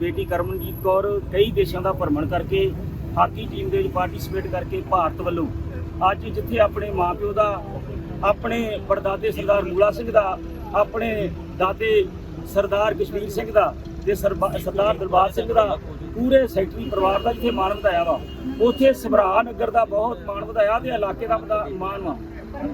ਬੇਟੀ ਕਰਮਨਜੀਤ ਕੌਰ ਕਈ ਦੇਸ਼ਾਂ ਦਾ ਭ੍ਰਮਣ ਕਰਕੇ ਹਾਕੀ ਟੀਮ ਦੇ ਵਿੱਚ ਪਾਰਟਿਸਿਪੇਟ ਕਰਕੇ ਭਾਰਤ ਵੱਲੋਂ ਅੱਜ ਜਿੱਥੇ ਆਪਣੇ ਮਾਪਿਓ ਦਾ, ਆਪਣੇ ਪੜਦਾਦੇ ਸਰਦਾਰ ਮੂਲਾ ਸਿੰਘ ਦਾ, ਆਪਣੇ ਦਾਦੇ ਸਰਦਾਰ ਕਸ਼ਮੀਰ ਸਿੰਘ ਦਾ ਤੇ ਸਰਦਾਰ ਦਰਬਾਰ ਸਿੰਘ ਦਾ ਪੂਰੇ ਸੈਕਟਰੀ ਪਰਿਵਾਰ ਦਾ ਜਿੱਥੇ ਮਾਣ ਵਧਾਇਆ ਵਾ, ਉੱਥੇ ਸਭਰਾ ਨਗਰ ਦਾ ਬਹੁਤ ਮਾਣ ਵਧਾਇਆ ਤੇ ਇਲਾਕੇ ਦਾ ਮਾਣ ਵਾ।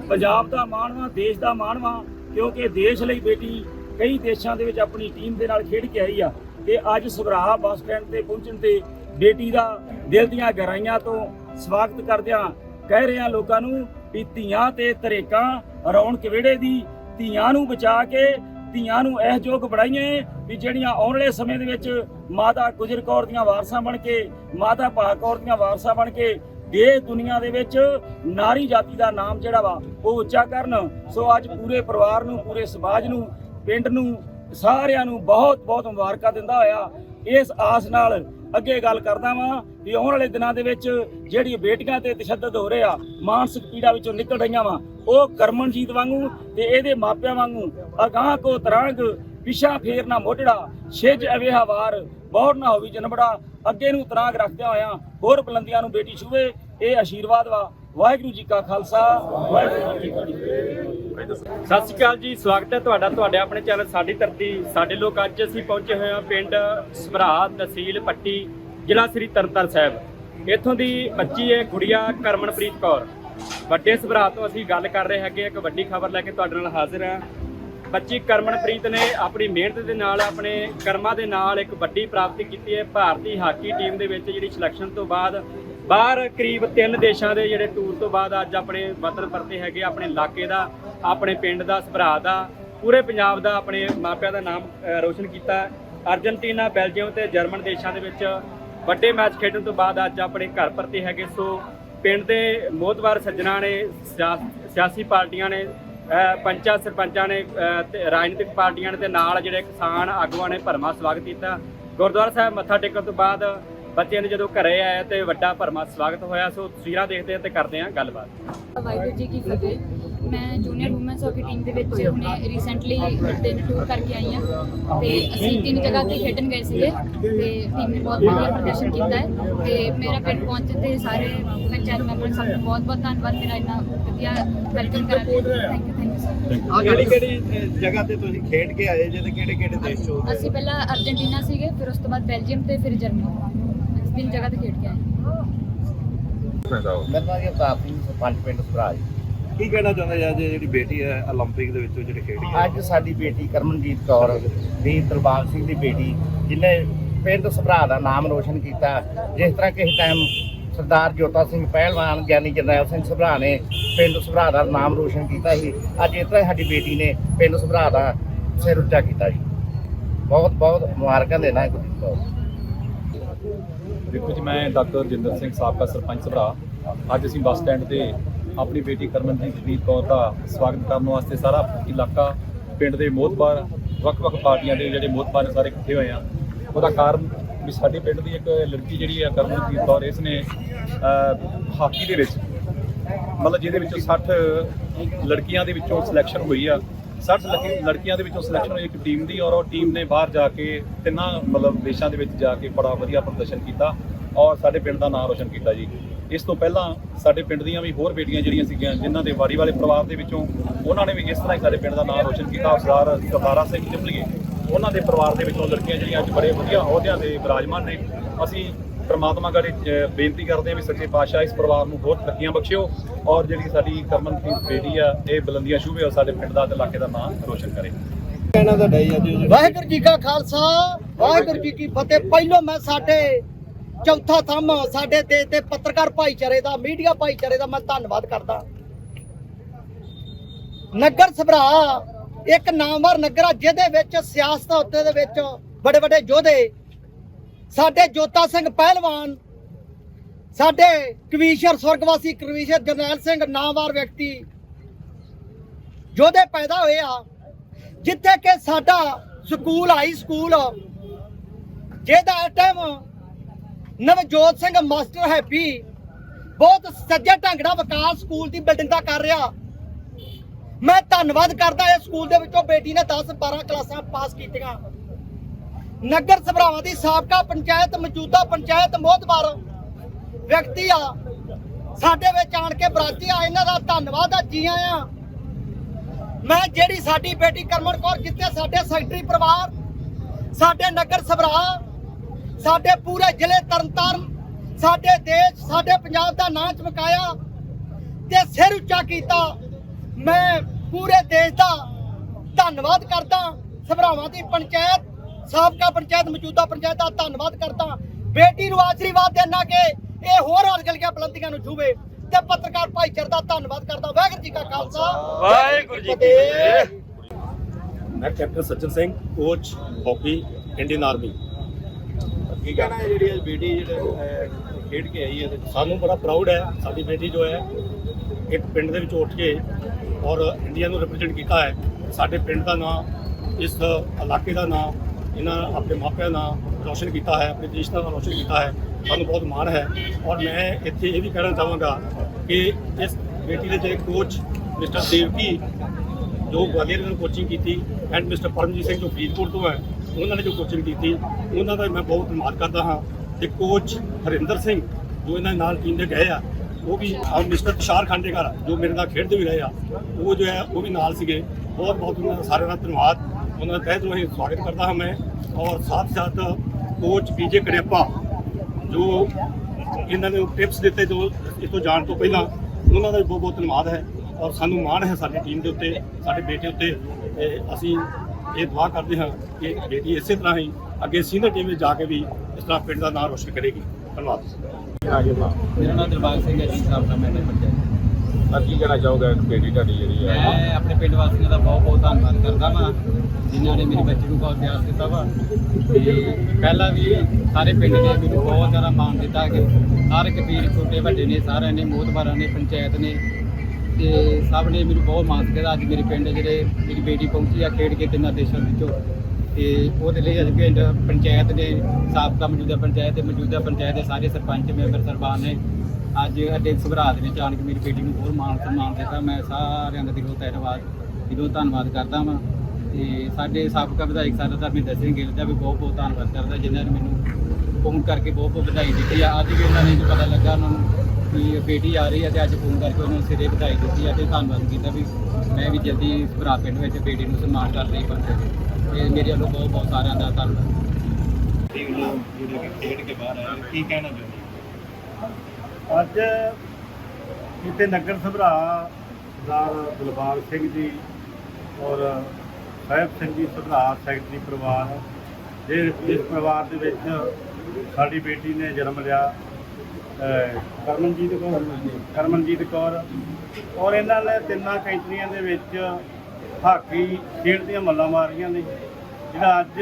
ਪੰਜਾਬ ਦਾ ਮਾਣ ਵਾ, ਦੇਸ਼ ਦਾ ਮਾਣ ਵਾ, ਕਿਉਂਕਿ ਦੇਸ਼ ਲਈ ਬੇਟੀ ਕਈ ਦੇਸ਼ਾਂ ਦੇ ਵਿੱਚ ਆਪਣੀ ਟੀਮ ਦੇ ਨਾਲ ਖੇਡ ਕੇ ਆਈ ਆ। ਤੇ ਅੱਜ ਸਭਰਾ ਬੱਸ ਸਟੈਂਡ ਤੇ ਪਹੁੰਚਣ ਤੇ ਬੇਟੀ ਦਾ ਦਿਲ ਦੀਆਂ ਗਹਿਰਾਈਆਂ ਤੋਂ ਸਵਾਗਤ ਕਰਦਿਆਂ ਕਹਿ ਰਿਹਾ ਲੋਕਾਂ ਨੂੰ ਵੀ ਧੀਆਂ ਤੇ ਤਰੇਕਾਂ ਰੌਣਕ ਵਿਹੜੇ ਦੀ ਧੀਆਂ ਨੂੰ ਬਚਾ ਕੇ ਧੀਆਂ ਨੂੰ ਇਹ ਯੋਗ ਬਣਾਈਏ ਵੀ ਜਿਹੜੀਆਂ ਆਉਣ ਵਾਲੇ ਸਮੇਂ ਦੇ ਵਿੱਚ ਮਾਤਾ ਗੁਜਰ ਕੌਰ ਦੀਆਂ ਵਾਰਸਾਂ ਬਣ ਕੇ, ਮਾਤਾ ਭਾਗ ਕੌਰ ਦੀਆਂ ਵਾਰਸਾਂ ਬਣ ਕੇ ਦੇਸ਼ ਦੁਨੀਆ ਦੇ ਵਿੱਚ ਨਾਰੀ ਜਾਤੀ ਦਾ ਨਾਮ ਜਿਹੜਾ ਵਾ ਉਹ ਉੱਚਾ ਕਰਨ। ਸੋ ਅੱਜ ਪੂਰੇ ਪਰਿਵਾਰ ਨੂੰ, ਪੂਰੇ ਸਮਾਜ ਨੂੰ, ਪਿੰਡ ਨੂੰ ਸਾਰਿਆਂ ਨੂੰ ਬਹੁਤ ਬਹੁਤ ਮੁਬਾਰਕਾਂ ਦਿੰਦਾ ਹੋਇਆ। ਇਸ ਆਸ ਨਾਲ ਅੱਗੇ ਗੱਲ ਕਰਦਾ ਵਾਂ ਵੀ ਆਉਣ ਵਾਲੇ ਦਿਨਾਂ ਦੇ ਵਿੱਚ ਜਿਹੜੀ ਬੇਟੀਆਂ ਤੇ ਤਸ਼ੱਦਦ ਹੋ ਰਿਹਾ ਮਾਨਸਿਕ ਪੀੜਾ ਵਿੱਚੋਂ ਨਿਕਲ ਰਹੀਆਂ ਵਾ, ਉਹ ਕਰਮਨਜੀਤ ਵਾਂਗੂ ਤੇ ਇਹਦੇ ਮਾਪਿਆਂ ਵਾਂਗੂ ਅਗਾਹ ਕੋ ਤਰੰਗ, ਪਿਛਾ ਫੇਰ ਨਾ ਮੋਢੜਾ, ਛਿਜ ਅਵੇਹਾ ਵਾਰ ਬੌੜ ਨਾ ਹੋਵੀ ਜਨਮੜਾ, ਅੱਗੇ ਨੂੰ ਤਰਾਗ ਰੱਖਦਿਆਂ ਹੋਇਆਂ ਹੋਰ ਬੁਲੰਦੀਆਂ ਨੂੰ ਬੇਟੀ ਛੂਵੇ, ਇਹ ਆਸ਼ੀਰਵਾਦ ਵਾ। ਵਾਹਿਗੁਰੂ ਜੀ ਕਾ ਖਾਲਸਾ। ਵਾਹਿਗੁਰੂ ਜੀ ਕੀ ਫਤਿਹ ਸਤਿ ਸ਼੍ਰੀ ਅਕਾਲ ਜੀ, ਸਵਾਗਤ ਹੈ ਤੁਹਾਡਾ, ਤੁਹਾਡੇ ਆਪਣੇ ਚੈਨਲ ਸਾਡੀ ਧਰਤੀ। ਸਾਡੇ ਲੋਕ ਅੱਜ ਅਸੀਂ ਪਹੁੰਚੇ ਹੋਏ ਹਾਂ ਪਿੰਡ ਸਮਰਾਤ ਤਹਿਸੀਲ ਪੱਟੀ, ਜ਼ਿਲ੍ਹਾ ਸ੍ਰੀ ਤਰਨਤਾਰਨ ਸਾਹਿਬ। ਇੱਥੋਂ ਦੀ ਬੱਚੀ ਹੈ ਗੁੜੀਆ ਕਰਮਨਪ੍ਰੀਤ ਕੌਰ। ਵੱਡੇ ਸਮਰਾਤ ਤੋਂ ਅਸੀਂ ਗੱਲ ਕਰ ਰਹੇ ਹੈਗੇ ਇੱਕ ਵੱਡੀ ਖਬਰ ਲੈ ਕੇ ਤੁਹਾਡੇ ਨਾਲ ਹਾਜ਼ਰ ਹਾਂ। ਬੱਚੀ ਕਰਮਨਪ੍ਰੀਤ ਨੇ ਆਪਣੀ ਮਿਹਨਤ ਦੇ ਨਾਲ, ਆਪਣੇ ਕਰਮਾਂ ਦੇ ਨਾਲ ਇੱਕ ਵੱਡੀ ਪ੍ਰਾਪਤੀ ਕੀਤੀ ਹੈ। ਭਾਰਤੀ ਹਾਕੀ ਟੀਮ ਦੇ ਵਿੱਚ ਜਿਹੜੀ ਸਿਲੈਕਸ਼ਨ ਤੋਂ ਬਾਅਦ ਬਾਹਰ ਕਰੀਬ ਤਿੰਨ ਦੇਸ਼ਾਂ ਦੇ ਜਿਹੜੇ ਟੂਰ ਤੋਂ ਬਾਅਦ ਅੱਜ ਆਪਣੇ ਵਤਨ ਪਰਤੇ ਹੈਗੇ ਆਪਣੇ ਇਲਾਕੇ ਦਾ ਆਪਣੇ ਪਿੰਡ ਦਾ ਸਭਰਾ ਦਾ ਪੂਰੇ ਪੰਜਾਬ ਦਾ ਆਪਣੇ ਮਾਪਿਆਂ ਦਾ ਨਾਮ ਰੋਸ਼ਨ ਕੀਤਾ। ਅਰਜਨਟੀਨਾ ਬੈਲਜੀਅਮ ਤੇ ਜਰਮਨ ਦੇਸ਼ਾਂ ਦੇ ਵਿੱਚ ਵੱਡੇ ਮੈਚ ਖੇਡਣ ਤੋਂ ਬਾਅਦ ਅੱਜ ਆਪਣੇ ਘਰ ਪਰਤੇ ਹੈਗੇ। ਸੋ ਪਿੰਡ ਦੇ ਮੋਹਤਵਾਰ ਸੱਜਣਾ ਨੇ ਸਿਆ- ਸਿਆਸੀ ਪਾਰਟੀਆਂ ਨੇ ਪੰਚਾਂ ਸਰਪੰਚਾਂ ਨੇ ਅ, ਰਾਜਨੀਤਿਕ ਪਾਰਟੀਆਂ ਨੇ ਤੇ ਨਾਲ ਜਿਹੜੇ ਕਿਸਾਨ ਆਗੂਆਂ ਨੇ ਭਰਮਾ ਸਵਾਗਤ ਕੀਤਾ। ਗੁਰਦੁਆਰਾ ਸਾਹਿਬ ਮੱਥਾ ਟੇਕਣ ਤੋਂ ਬਾਅਦ ਬੱਚਿਆਂ ਨੇ ਜਦੋਂ ਘਰੇ ਆਏ ਤੇ ਵੱਡਾ ਭਰਮਾ ਸਵਾਗਤ ਹੋਇਆ ਸੋ ਤਸਵੀਰਾਂ ਦੇਖਦੇ ਤੇ ਕਰਦੇ ਹਾਂ ਗੱਲਬਾਤ। ਵਾਹਿਗੁਰੂ ਜੀ ਕੀ ਫਤਿਹ। ਮੈਂ ਜੂਨੀਅਰ ਔਮਨਸ ਹਾਕੀ ਟੀਮ ਦੇ ਵਿੱਚ ਹੁਣੇ ਰੀਸੈਂਟਲੀ ਤਿੰਨ ਟੂਰ ਕਰਕੇ ਆਈ ਹਾਂ ਤੇ ਅਸੀਂ ਤਿੰਨ ਜਗ੍ਹਾ ਤੇ ਖੇਡਣ ਗਏ ਸੀਗੇ ਤੇ ਟੀਮ ਨੇ ਬਹੁਤ ਵਧੀਆ ਪ੍ਰਦਰਸ਼ਨ ਕੀਤਾ ਹੈ ਤੇ ਮੇਰਾ ਪਿੰਡ ਪਹੁੰਚੇ ਤੇ ਸਾਰੇ ਪੰਚਾਇਤ ਮੈਂਬਰ ਸਭ ਦਾ ਬਹੁਤ ਬਹੁਤ ਧੰਨਵਾਦ। ਮੇਰਾ ਇੰਨਾ ਵਧੀਆ ਵੈਲਕਮ ਕਰਨ ਲਈ thank you thank you sir ਕਿਹੜੀ ਕਿਹੜੀ ਜਗ੍ਹਾ ਤੇ ਤੁਸੀਂ ਖੇਡ ਕੇ ਆਏ ਜੇ ਤੇ ਕਿਹੜੇ ਕਿਹੜੇ ਦੇਸ਼ ਚੋਂ? ਅਸੀਂ ਪਹਿਲਾਂ ਅਰਜنٹੀਨਾ ਸੀਗੇ ਫਿਰ ਉਸ ਤੋਂ ਬਾਅਦ ਬੈਲਜੀਅਮ ਤੇ ਫਿਰ ਜਰਮਨੀ। ਤਿੰਨ ਜਗ੍ਹਾ ਤੇ ਖੇਡ ਕੇ ਆਏ ਮੇਰਾ ਨਾਮ ਅਵਤਾਰ ਸਿੰਘ ਪੰਜ ਪਿੰਡ ਸਵਰਾਜ ਕੀ ਕਹਿਣਾ ਚਾਹੁੰਦੇ ਜੀ ਅੱਜ ਜਿਹੜੀ ਬੇਟੀ ਹੈ 올림픽 ਦੇ ਵਿੱਚੋਂ ਜਿਹੜੇ ਖੇਡੀ ਹੈ ਅੱਜ ਸਾਡੀ ਬੇਟੀ ਕਰਮਨਜੀਤ ਕੌਰ ਦੀ ਦਰਬਾਰ ਸਿੰਘ ਦੀ ਬੇਟੀ ਜਿਹਨੇ ਪਿੰਡ ਸਭਰਾ ਦਾ ਨਾਮ ਰੋਸ਼ਨ ਕੀਤਾ ਜਿਸ ਤਰ੍ਹਾਂ ਕਿਸੇ ਟਾਈਮ ਸਰਦਾਰ ਜੋਤਾ ਸਿੰਘ ਪਹਿਲਵਾਨ ਗਿਆਨੀ ਜਰਨੈਲ ਸਿੰਘ ਸਭਰਾ ਨੇ ਪਿੰਡ ਸਭਰਾ ਦਾ ਨਾਮ ਰੋਸ਼ਨ ਕੀਤਾ ਸੀ ਅੱਜ ਇਸ ਤਰ੍ਹਾਂ ਹੀ ਸਾਡੀ ਬੇਟੀ ਨੇ ਪਿੰਡ ਸਭਰਾ ਦਾ ਸਿਰ ਉੱਚਾ ਕੀਤਾ ਜੀ ਬਹੁਤ ਬਹੁਤ ਮੁਬਾਰਕਾਂ ਦੇਣਾ ਗੁਰਦੀਪ ਕੌਰ ਦੇਖੋ ਜੀ, ਮੈਂ ਡਾਕਟਰ ਜਿੰਦਰ ਸਿੰਘ ਸਾਬਕਾ ਸਰਪੰਚ ਭਰਾ। ਅੱਜ ਅਸੀਂ ਬੱਸ ਸਟੈਂਡ ਤੇ ਆਪਣੀ ਬੇਟੀ ਕਰਮਨਜੀਤ ਪ੍ਰੀਤ ਕੌਰ ਦਾ ਸਵਾਗਤ ਕਰਨ ਵਾਸਤੇ ਸਾਰਾ ਇਲਾਕਾ, ਪਿੰਡ ਦੇ ਮੋਹਤਬਾਰ ਵੱਖ-ਵੱਖ ਪਾਰਟੀਆਂ ਦੇ ਜਿਹੜੇ ਮੋਹਤਬਾਰ ਨੇ ਸਾਰੇ ਇਕੱਠੇ ਹੋਏ ਆ। ਉਹਦਾ ਕਾਰਨ ਵੀ ਸਾਡੇ ਪਿੰਡ ਦੀ ਇੱਕ ਲੜਕੀ ਜਿਹੜੀ ਆ ਕਰਮਨਜੀਤ ਕੌਰ, ਇਸ ਨੇ ਹਾਕੀ ਦੇ ਵਿੱਚ, ਮਤਲਬ ਜਿਹਦੇ ਵਿੱਚੋਂ 60 ਲੜਕੀਆਂ ਦੇ ਵਿੱਚੋਂ ਸਿਲੈਕਸ਼ਨ ਹੋਈ ਆ। 60 ਲੜਕੀ- ਲੜਕੀਆਂ ਦੇ ਵਿੱਚੋਂ ਸਿਲੈਕਸ਼ਨ ਹੋਈ ਇੱਕ ਟੀਮ ਦੀ ਔਰ ਉਹ ਟੀਮ ਨੇ ਬਾਹਰ ਜਾ ਕੇ ਤਿੰਨਾਂ ਮਤਲਬ ਦੇਸ਼ਾਂ ਦੇ ਵਿੱਚ ਜਾ ਕੇ ਬੜਾ ਵਧੀਆ ਪ੍ਰਦਰਸ਼ਨ ਕੀਤਾ ਔਰ ਸਾਡੇ ਪਿੰਡ ਦਾ ਨਾਮ ਰੋਸ਼ਨ ਕੀਤਾ ਜੀ। ਇਸ ਤੋਂ ਪਹਿਲਾਂ ਸਾਡੇ ਪਿੰਡ ਦੀਆਂ ਵੀ ਹੋਰ ਬੇਟੀਆਂ ਜਿਹੜੀਆਂ ਸੀਗੀਆਂ, ਜਿਨ੍ਹਾਂ ਦੇ ਵਾਰੀ ਵਾਲੇ ਪਰਿਵਾਰ ਦੇ ਵਿੱਚੋਂ ਉਹਨਾਂ ਨੇ ਵੀ ਇਸ ਤਰ੍ਹਾਂ ਹੀ ਸਾਡੇ ਪਿੰਡ ਦਾ ਨਾਮ ਰੋਸ਼ਨ ਕੀਤਾ। ਸਰਦਾਰ ਸਰਦਾਰਾ ਸਿੰਘ ਚਿਪਲੀਏ, ਉਹਨਾਂ ਦੇ ਪਰਿਵਾਰ ਦੇ ਵਿੱਚੋਂ ਲੜਕੀਆਂ ਜਿਹੜੀਆਂ ਅੱਜ ਬੜੇ ਵਧੀਆ ਅਹੁਦਿਆਂ ਦੇ ਵਿਰਾਜਮਾਨ ਨੇ। ਅਸੀਂ ਪ੍ਰਮਾਤਮਾ ਗਾੜੀ ਬੇਨਤੀ ਕਰਦੇ ਹਾਂ ਵੀ ਸੱਚੇ ਪਾਤਸ਼ਾਹ ਇਸ ਪਰਿਵਾਰ ਨੂੰ ਬਹੁਤ ਤਰੱਕੀਆਂ ਬਖਸ਼ਿਓ ਔਰ ਜਿਹੜੀ ਸਾਡੀ ਕਰਮਨਪ੍ਰੀਤ ਬੇਟੀ ਆ ਇਹ ਬੁਲੰਦੀਆਂ ਛੂਹੇ ਔਰ ਸਾਡੇ ਪਿੰਡ ਦਾ ਤੇ ਇਲਾਕੇ ਦਾ ਨਾਮ ਰੋਸ਼ਨ ਕਰੇ। ਕਹਿਣਾ ਤੁਹਾਡਾ ਜੀ ਅੱਜ ਵਾਹਿਗੁਰੂ ਜੀ ਕਾ ਖਾਲਸਾ ਵਾਹਿਗੁਰੂ ਜੀ ਕੀ ਫਤਿਹ। ਪਹਿਲੋਂ ਮੈਂ ਸਾਡੇ ਚੌਥਾ ਥੰਮ ਸਾਡੇ ਦੇਸ਼ ਦੇ ਪੱਤਰਕਾਰ ਭਾਈਚਾਰੇ ਦਾ ਮੀਡੀਆ ਭਾਈਚਾਰੇ ਦਾ ਮੈਂ ਧੰਨਵਾਦ ਕਰਦਾ। ਨਗਰ ਸਭਰਾ ਇੱਕ ਨਾਮਵਰ ਨਗਰ ਆ ਜਿਹਦੇ ਵਿੱਚ ਸਿਆਸਤ ਉੱਤੇ ਦੇ ਵਿੱਚ ਬੜੇ ਵੱਡੇ ਯੋਧੇ ਸਾਡੇ ਜੋਤਾ ਸਿੰਘ ਪਹਿਲਵਾਨ, ਸਾਡੇ ਕਵੀਸ਼ਰ ਸਵਰਗਵਾਸੀ ਕਵੀਸ਼ਰ ਜਰਨੈਲ ਸਿੰਘ ਨਾਮਵਰ ਵਿਅਕਤੀ, ਯੋਧੇ ਪੈਦਾ ਹੋਏ ਆ, ਜਿੱਥੇ ਕਿ ਸਾਡਾ ਸਕੂਲ ਹਾਈ ਸਕੂਲ ਜਿਹਦਾ time Navjot Singh master happy ਬਹੁਤ ਸੱਜੇ ਢੰਗ ਨਾਲ ਵਿਕਾਸ ਸਕੂਲ ਦੀ ਬਿਲਡਿੰਗ ਦਾ ਕਰ ਰਿਹਾ। ਮੈਂ ਧੰਨਵਾਦ ਕਰਦਾ ਇਸ ਸਕੂਲ ਦੇ ਵਿੱਚੋਂ ਬੇਟੀ ਨੇ 10 12 ਕਲਾਸਾਂ ਪਾਸ ਕੀਤੀਆਂ। ਨਗਰ ਸਭਰਾਵਾਂ ਦੀ ਸਾਬਕਾ ਪੰਚਾਇਤ ਮੌਜੂਦਾ ਪੰਚਾਇਤ ਮੋਹਤਬਾਰ ਵਿਅਕਤੀ ਆ। ਸਾਡੇ ਵਿੱਚ ਆਣ ਕੇ ਬਰਾਤੀ ਆ। ਇਹਨਾਂ ਦਾ ਧੰਨਵਾਦ ਆ, ਜੀ ਆਇਆਂ। ਮੈਂ ਜਿਹੜੀ ਸਾਡੀ ਬੇਟੀ ਕਰਮਨ ਕੌਰ ਜਿੱਤੇ, ਸਾਡੇ ਸੈਕਟਰੀ ਪਰਿਵਾਰ, ਸਾਡੇ ਨਗਰ ਸਭਰਾ, ਸਾਡੇ ਪੂਰੇ ਜ਼ਿਲ੍ਹੇ ਤਰਨਤਾਰਨ, ਸਾਡੇ ਦੇਸ਼, ਸਾਡੇ ਪੰਜਾਬ ਦਾ ਨਾਂ ਚਮਕਾਇਆ ਤੇ ਸਿਰ ਉੱਚਾ ਕੀਤਾ। ਮੈਂ ਪੂਰੇ ਦੇਸ਼ ਦਾ ਧੰਨਵਾਦ ਕਰਦਾ। ਸਭਰਾਵਾਂ ਦੀ ਪੰਚਾਇਤ ਸਾਬਕਾ ਪੰਚਾਇਤ ਮੌਜੂਦਾ ਪੰਚਾਇਤ ਦਾ ਧੰਨਵਾਦ ਕਰਦਾ। ਬੇਟੀ ਨੂੰ ਆਸ਼ੀਰਵਾਦ ਦੇਣਾ ਕਿ ਇਹ ਹੋਰ ਅਰਗਲ ਕੇ ਬੁਲੰਦੀਆਂ ਨੂੰ ਛੂਵੇ ਤੇ ਪੱਤਰਕਾਰ ਭਾਈਚਾਰੇ ਦਾ ਧੰਨਵਾਦ ਕਰਦਾ। ਵਾਹਿਗੁਰੂ ਜੀ ਕਾ ਖਾਲਸਾ। ਵਾਹਿਗੁਰੂ ਜੀ ਕੀ ਫਤਿਹ। ਮੈਂ captain Sachin Singh coach hockey Indian army. ਕੀ ਕਹਿਣਾ ਹੈ ਜਿਹੜੀ ਬੇਟੀ ਜਿਹੜੇ ਖੇਡ ਕੇ ਆਈ ਹੈ ਸਾਨੂੰ ਬੜਾ ਪ੍ਰਾਊਡ ਹੈ ਸਾਡੀ ਬੇਟੀ ਜੋ ਹੈ ਇੱਕ ਪਿੰਡ ਦੇ ਵਿੱਚ ਉੱਠ ਕੇ ਔਰ ਇੰਡੀਆ ਨੂੰ ਰਿਪਰੈਜ਼ੈਂਟ ਕੀਤਾ ਹੈ। ਸਾਡੇ ਪਿੰਡ ਦਾ ਨਾਮ ਇਸ ਇਲਾਕੇ ਦਾ ਨਾਮ ਇਹਨਾਂ ਆਪਣੇ ਮਾਪਿਆਂ ਦਾ ਨਾਮ ਰੋਸ਼ਨ ਕੀਤਾ ਹੈ, ਆਪਣੇ ਦੇਸ਼ ਦਾ ਨਾਮ ਰੋਸ਼ਨ ਕੀਤਾ ਹੈ, ਸਾਨੂੰ ਬਹੁਤ ਮਾਣ ਹੈ। ਔਰ ਮੈਂ ਇੱਥੇ ਇਹ ਵੀ ਕਹਿਣਾ ਚਾਹਾਂਗਾ ਕਿ ਇਸ ਬੇਟੀ ਦੇ ਜਿਹੜੇ ਕੋਚ ਮਿਸਟਰ ਦੇਵਕੀ, ਜੋ ਗਵਾਲੀਅਰ ਤੋਂ ਕੋਚਿੰਗ ਕੀਤੀ ਐਂਡ ਮਿਸਟਰ ਪਰਮਜੀਤ ਸਿੰਘ ਜੋ ਫਰੀਦਕੋਟ ਤੋਂ ਹੈ, ਉਹਨਾਂ ਨੇ ਜੋ ਕੋਚਿੰਗ ਕੀਤੀ, ਉਹਨਾਂ ਦਾ ਮੈਂ ਬਹੁਤ ਧੰਨਵਾਦ ਕਰਦਾ ਹਾਂ। ਤੇ ਕੋਚ ਹਰਿੰਦਰ ਸਿੰਘ, ਜੋ ਇਹਨਾਂ ਨਾਲ ਟੀਮ ਦੇ ਗਏ ਆ, ਉਹ ਵੀ ਔਰ ਮਿਸਟਰ ਤੁਸ਼ਾਰ ਖਾਂਡੇਕਰ, ਜੋ ਮੇਰੇ ਨਾਲ ਖੇਡਦੇ ਵੀ ਰਹੇ ਆ, ਉਹ ਜੋ ਹੈ, ਉਹ ਵੀ ਨਾਲ ਸੀਗੇ। ਬਹੁਤ ਬਹੁਤ ਉਹਨਾਂ ਦਾ ਸਾਰਿਆਂ ਦਾ ਧੰਨਵਾਦ। ਉਹਨਾਂ ਦਾ ਤਹਿ ਦਿਲੋਂ ਸਵਾਗਤ ਕਰਦਾ ਹਾਂ ਮੈਂ ਔਰ ਸਾਥ ਸਾਥ ਕੋਚ ਪੀਜੇ ਕਰਿਆਪਾ ਜੋ ਇਹਨਾਂ ਨੇ ਟਿਪਸ ਦਿੱਤੇ ਜੋ ਇਸ ਤੋਂ ਜਾਣ ਤੋਂ ਪਹਿਲਾਂ, ਉਹਨਾਂ ਦਾ ਵੀ ਬਹੁਤ ਬਹੁਤ ਧੰਨਵਾਦ ਹੈ ਔਰ ਸਾਨੂੰ ਮਾਣ ਹੈ ਸਾਡੀ ਟੀਮ ਦੇ ਉੱਤੇ, ਸਾਡੇ ਬੇਟੇ ਉੱਤੇ, ਤੇ ਅਸੀਂ ਇਹ ਦੁਆ ਕਰਦੇ ਹਾਂ ਕਿ ਬੇਟੀ ਇਸੇ ਤਰ੍ਹਾਂ ਹੀ ਅੱਗੇ ਸੀਨੀਅਰ ਟੀਮ ਵਿੱਚ ਜਾ ਕੇ ਵੀ ਇਸ ਤਰ੍ਹਾਂ ਪਿੰਡ ਦਾ ਨਾਮ ਰੋਸ਼ਨ ਕਰੇਗੀ। ਧੰਨਵਾਦ। ਮੇਰਾ ਨਾਮ ਦਿਲਬਾਗ ਸਿੰਘ ਹੈ ਜੀ ਸਾਬਕਾ ਮੈਂਬਰ ਪੰਚਾਇਤ ਅੱਜ ਕੀ ਕਹਿਣਾ ਚਾਹੋਗੇ ਬੇਟੀ ਤੁਹਾਡੀ ਜਿਹੜੀ ਮੈਂ ਆਪਣੇ ਪਿੰਡ ਵਾਸੀਆਂ ਦਾ ਬਹੁਤ ਬਹੁਤ ਧੰਨਵਾਦ ਕਰਦਾ ਵਾਂ, ਜਿਨ੍ਹਾਂ ਨੇ ਮੇਰੇ ਬੱਚੇ ਨੂੰ ਬਹੁਤ ਪਿਆਰ ਦਿੱਤਾ ਵਾ। ਤੇ ਪਹਿਲਾਂ ਵੀ ਸਾਰੇ ਪਿੰਡ ਨੇ ਮੈਨੂੰ ਬਹੁਤ ਜ਼ਿਆਦਾ ਮਾਣ ਦਿੱਤਾ ਕਿ ਹਰ ਇੱਕ ਵੀਰ ਛੋਟੇ ਵੱਡੇ ਨੇ, ਸਾਰਿਆਂ ਨੇ, ਮੋਹਤਬਾਰਾਂ ਨੇ, ਪੰਚਾਇਤ ਨੇ, ਤੇ ਸਭ ਨੇ ਮੈਨੂੰ ਬਹੁਤ ਮਾਣ ਦਿੱਤਾ। ਅੱਜ ਮੇਰੇ ਪਿੰਡ ਜਿਹੜੇ ਮੇਰੀ ਬੇਟੀ ਪਹੁੰਚੀ ਆ ਖੇਡ ਕੇ ਤਿੰਨਾਂ ਦੇਸ਼ਾਂ ਵਿੱਚੋਂ, ਤੇ ਉਹਦੇ ਲਈ ਅੱਜ ਪਿੰਡ ਪੰਚਾਇਤ ਨੇ, ਸਾਬਕਾ ਮੌਜੂਦਾ ਪੰਚਾਇਤ ਤੇ ਮੌਜੂਦਾ ਪੰਚਾਇਤ ਦੇ ਸਾਰੇ ਸਰਪੰਚ, ਮੈਂਬਰ, ਸਰਬਾਨ ਨੇ ਅੱਜ ਸਾਡੇ ਸੁਭਰਾ ਦੇ ਵਿੱਚ ਆਣ ਕੇ ਮੇਰੀ ਬੇਟੀ ਨੂੰ ਹੋਰ ਮਾਣ ਸਨਮਾਨ ਦਿੱਤਾ। ਮੈਂ ਸਾਰਿਆਂ ਦਾ ਦਿਲੋਂ ਧੰਨਵਾਦ ਦਿਲੋਂ ਧੰਨਵਾਦ ਕਰਦਾ ਵਾਂ। ਤੇ ਸਾਡੇ ਸਾਬਕਾ ਵਿਧਾਇਕ ਸਾਡਾ ਧਰਮਿੰਦਰ ਸਿੰਘ ਗਿੱਲ ਦਾ ਵੀ ਬਹੁਤ ਬਹੁਤ ਧੰਨਵਾਦ ਕਰਦਾ, ਜਿਨ੍ਹਾਂ ਨੇ ਮੈਨੂੰ ਫੋਨ ਕਰਕੇ ਬਹੁਤ ਬਹੁਤ ਵਧਾਈ ਦਿੱਤੀ ਆ। ਅੱਜ ਵੀ ਉਹਨਾਂ ਨੇ ਪਤਾ ਲੱਗਾ ਉਹਨਾਂ ਨੂੰ ਕਿ ਬੇਟੀ ਆ ਰਹੀ ਹੈ ਤੇ ਅੱਜ ਫੋਨ ਕਰਕੇ ਉਹਨਾਂ ਨੂੰ ਸਿਰੇ ਵਧਾਈ ਦਿੱਤੀ ਆ ਤੇ ਧੰਨਵਾਦ ਕੀਤਾ ਵੀ ਮੈਂ ਵੀ ਜਲਦੀ ਸੁਭਰਾ ਪਿੰਡ ਵਿੱਚ ਬੇਟੀ ਨੂੰ ਸਨਮਾਨ ਕਰ ਲਈ ਪਹੁੰਚੇ ਤੇ ਮੇਰੇ ਵੱਲੋਂ ਬਹੁਤ ਬਹੁਤ ਸਾਰਿਆਂ ਦਾ ਧੰਨਵਾਦ। ਟੀਮ ਖੇਡ ਕੇ ਬਾਹਰ ਆਏ ਕੀ ਕਹਿਣਾ ਚਾਹੁੰਦੇ ਅੱਜ ਇੱਥੇ ਨਗਰ ਸਭਰਾ ਸਰਦਾਰ ਦਿਲਬਾਗ ਸਿੰਘ ਜੀ ਔਰ ਸਾਹਿਬ ਸਿੰਘ ਜੀ ਸਭਰਾ ਸੈਕਟਰੀ ਪਰਿਵਾਰ ਜਿਸ ਇਸ ਪਰਿਵਾਰ ਦੇ ਵਿੱਚ ਸਾਡੀ ਬੇਟੀ ਨੇ ਜਨਮ ਲਿਆ ਕਰਮਨਜੀਤ ਕੌਰ ਕਰਮਨਜੀਤ ਕੌਰ, ਔਰ ਇਹਨਾਂ ਨੇ ਤਿੰਨਾਂ ਕੰਟਰੀਆਂ ਦੇ ਵਿੱਚ ਹਾਕੀ ਖੇਡ ਦੀਆਂ ਮੱਲਾਂ ਮਾਰੀਆਂ ਨੇ। ਜਿਹੜਾ ਅੱਜ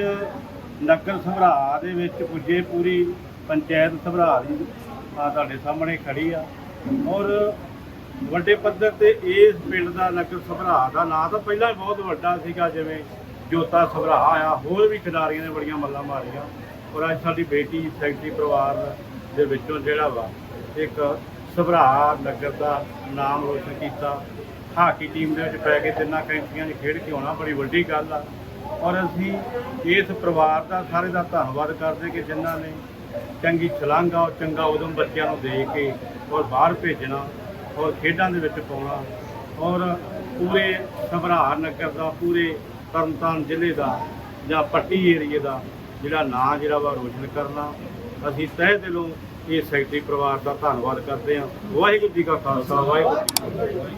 ਨਗਰ ਸਭਰਾ ਦੇ ਵਿੱਚ ਪੁੱਜੇ ਪੂਰੀ ਪੰਚਾਇਤ ਸਭਰਾ ਦੀ ਆ ਤੁਹਾਡੇ ਸਾਹਮਣੇ ਖੜੀ ਆ। ਔਰ ਵੱਡੇ ਪੱਧਰ ਤੇ ਇਸ ਪਿੰਡ ਦਾ ਨਗਰ ਸਭਰਾ ਦਾ ਨਾਂ ਤਾਂ ਪਹਿਲਾਂ ਹੀ ਬਹੁਤ ਵੱਡਾ ਸੀਗਾ, ਜਿਵੇਂ ਜੋਤਾ ਸਭਰਾ ਆ ਹੋਰ ਵੀ ਖਿਡਾਰੀਆਂ ਨੇ ਬੜੀਆਂ ਮੱਲਾਂ ਮਾਰੀਆਂ। ਔਰ ਅੱਜ ਸਾਡੀ ਬੇਟੀ ਸੈਕਟਰੀ ਪਰਿਵਾਰ ਦੇ ਵਿੱਚੋਂ ਜਿਹੜਾ ਵਾ, ਇੱਕ ਸਭਰਾ ਨਗਰ ਦਾ ਨਾਮ ਰੋਸ਼ਨ ਕੀਤਾ। ਹਾਕੀ ਟੀਮ ਦੇ ਵਿੱਚ ਪੈ ਕੇ ਤਿੰਨਾਂ ਕੰਟਰੀਆਂ 'ਚ ਖੇਡ ਕੇ ਆਉਣਾ ਬੜੀ ਵੱਡੀ ਗੱਲ ਆ। ਔਰ ਅਸੀਂ ਇਸ ਪਰਿਵਾਰ ਦਾ ਸਾਰੇ ਦਾ ਧੰਨਵਾਦ ਕਰਦੇ ਕਿ ਜਿਨ੍ਹਾਂ ਨੇ ਚੰਗੀ ਛਲਾਂਗਾ ਔਰ ਚੰਗਾ ਉਦਮ ਬੱਚਿਆਂ ਨੂੰ ਦੇ ਕੇ ਔਰ ਬਾਹਰ ਭੇਜਣਾ ਔਰ ਖੇਡਾਂ ਦੇ ਵਿੱਚ ਪਾਉਣਾ ਔਰ ਪੂਰੇ ਸਭਰਾ ਨਗਰ ਦਾ, ਪੂਰੇ ਤਰਨਤਾਰਨ ਜ਼ਿਲ੍ਹੇ ਦਾ ਜਾਂ ਪੱਟੀ ਏਰੀਏ ਦਾ ਜਿਹੜਾ ਨਾਂ ਜਿਹੜਾ ਵਾ ਰੋਸ਼ਨ ਕਰਨਾ। ਅਸੀਂ ਤਹਿ ਦਿਲੋਂ ਇਹ ਸੈਕਟਰੀ ਪਰਿਵਾਰ ਦਾ ਧੰਨਵਾਦ ਕਰਦੇ ਹਾਂ। ਵਾਹਿਗੁਰੂ ਜੀ ਕਾ ਖਾਲਸਾ, ਵਾਹਿਗੁਰੂ ਜੀ